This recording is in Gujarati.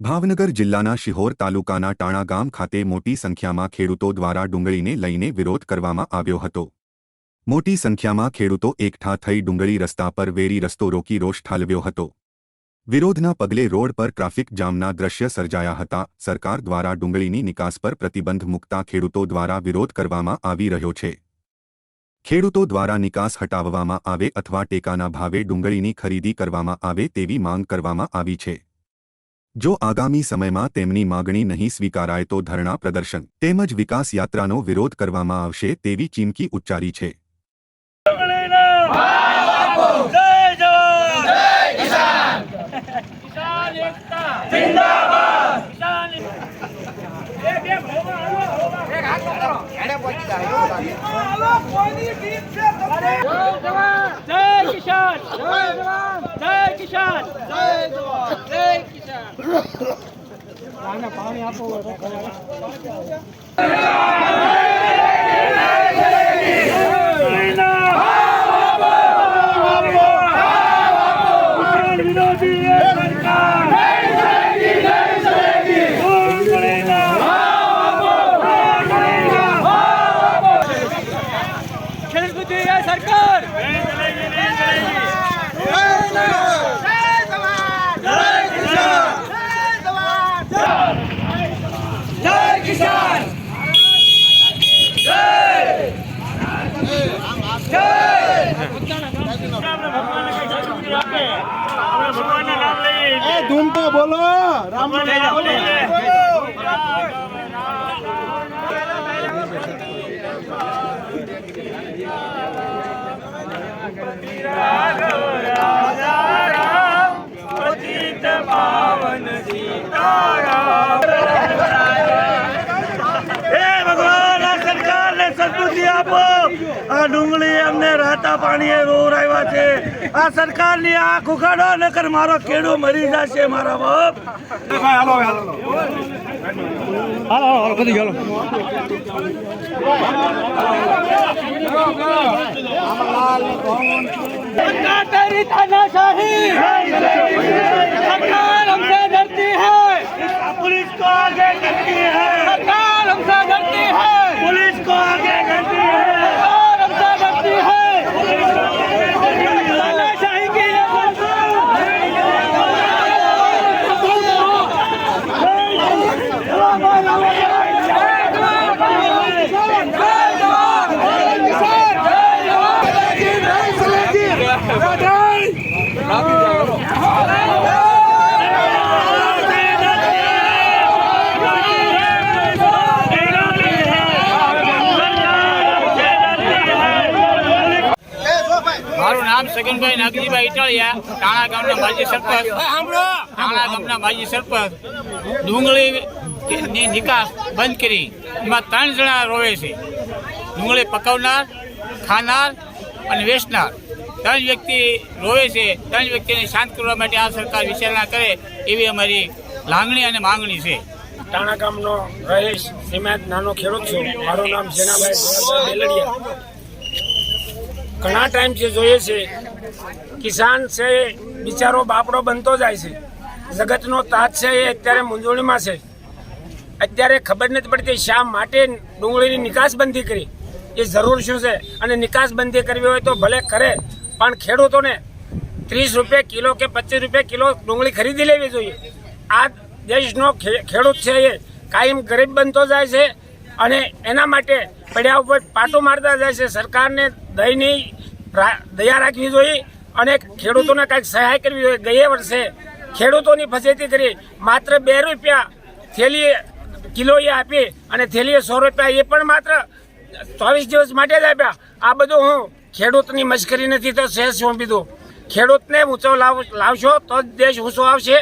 ભાવનગર જિલ્લાના શિહોર તાલુકાના ટાણા ગામ ખાતે મોટી સંખ્યામાં ખેડૂતો દ્વારા ડુંગળીને લઈને વિરોધ કરવામાં આવ્યો હતો. મોટી સંખ્યામાં ખેડૂતો એકઠા થઈ ડુંગળી રસ્તા પર વેરી રસ્તો રોકી રોષ ઠાલવ્યો હતો. વિરોધના પગલે રોડ પર ટ્રાફિક જામના દ્રશ્ય સર્જાયા હતા. સરકાર દ્વારા ડુંગળીની નિકાસ પર પ્રતિબંધ મૂકતા ખેડૂતો દ્વારા વિરોધ કરવામાં આવી રહ્યો છે. ખેડૂતો દ્વારા નિકાસ હટાવવામાં આવે અથવા ટેકાના ભાવે ડુંગળીની ખરીદી કરવામાં આવે તેવી માંગ કરવામાં આવી છે. જો આગામી સમયમાં તેમની માગણી નહીં સ્વીકારાય તો ધરણા પ્રદર્શન તેમજ વિકાસ યાત્રાનો વિરોધ કરવામાં આવશે તેવી ચીમકી ઉચ્ચારી છે. જય જવાન. જય કિસાન. કિસાન એકતા જિંદાબાદ કિસાન એક એક હોવા હોવા એક હાથ કરો એને પહોંચી જાય હાલો કોઈની ટીમ છે જય જવાન. જય કિસાન જય જવાન. જય પાણી આપો ભગવાનના નામ બોલો. રામ બોલો. રામ હે ભગવાન આ સરકારને સદબુદ્ધિ આપો આ ડુંગળી અમને રાતા પાણીએ રોવરાવ્યા છે આ સરકારની આંખ ઉખાડો નકર મારો ખેડૂ મરી જશે મારા બાપ सरकार तेरी तानाशाही सरकार हमसे डरती है पुलिस को आगे करती है મારું નામ સગનભાઈ નાગજીભાઈ ઇટાળિયા ટાણા ગામના માજી સરપંચ. ટાણા ગામના માજી સરપંચ. ડુંગળીની નિકાસ બંધ કરી. એમાં ત્રણ જણા રોવે છે. ડુંગળી પકવનાર ખાનાર અને વેચનાર. ત્રણ વ્યક્તિ રોવે છે. ત્રણ વ્યક્તિને શાંત કરવા માટે આ સરકાર વિચારણા કરે એવી અમારી લાગણી અને માંગણી છે. ટાણા ગામનો રહીશ સીમાંત નાનો ખેડૂત છું. મારું નામ જેનાભાઈ બેલડિયા ઘણા ટાઈમથી જોઈએ છે. કિસાન છે, બિચારો બાપડો બનતો જાય છે. જગતનો તાજ છે એ અત્યારે મૂંઝવણીમાં છે. અત્યારે ખબર નથી પડતી શા માટે ડુંગળીની નિકાસ બંધી કરી. એ જરૂર શું છે? અને નિકાસ બંધી કરવી હોય તો ભલે કરે, પણ ખેડૂતોને ત્રીસ રૂપિયા કિલો કે પચીસ રૂપિયા કિલો ડુંગળી ખરીદી લેવી જોઈએ. આ દેશનો ખેડૂત છે એ કાયમ ગરીબ બનતો જાય છે અને એના માટે પડ્યા ઉપર પાટો મારતા જાય છે. સરકારને દયની રા- દયા રાખવી જોઈએ અને ખેડૂતોને કાંઈક સહાય કરવી જોઈએ. ગયા વર્ષે ખેડૂતોની ફસેતી કરી માત્ર બે રૂપિયા થેલી કિલોએ આપી અને થેલીએ સો રૂપિયા એ પણ માત્ર ચોવીસ દિવસ માટે જ આપ્યા. આ બધું હું ખેડૂતની મશ્કરી નથી તો સહેજ સોંપી દઉં ખેડૂતને ઊંચો લાવ, લાવશો તો જ દેશ ઊંચો આવશે.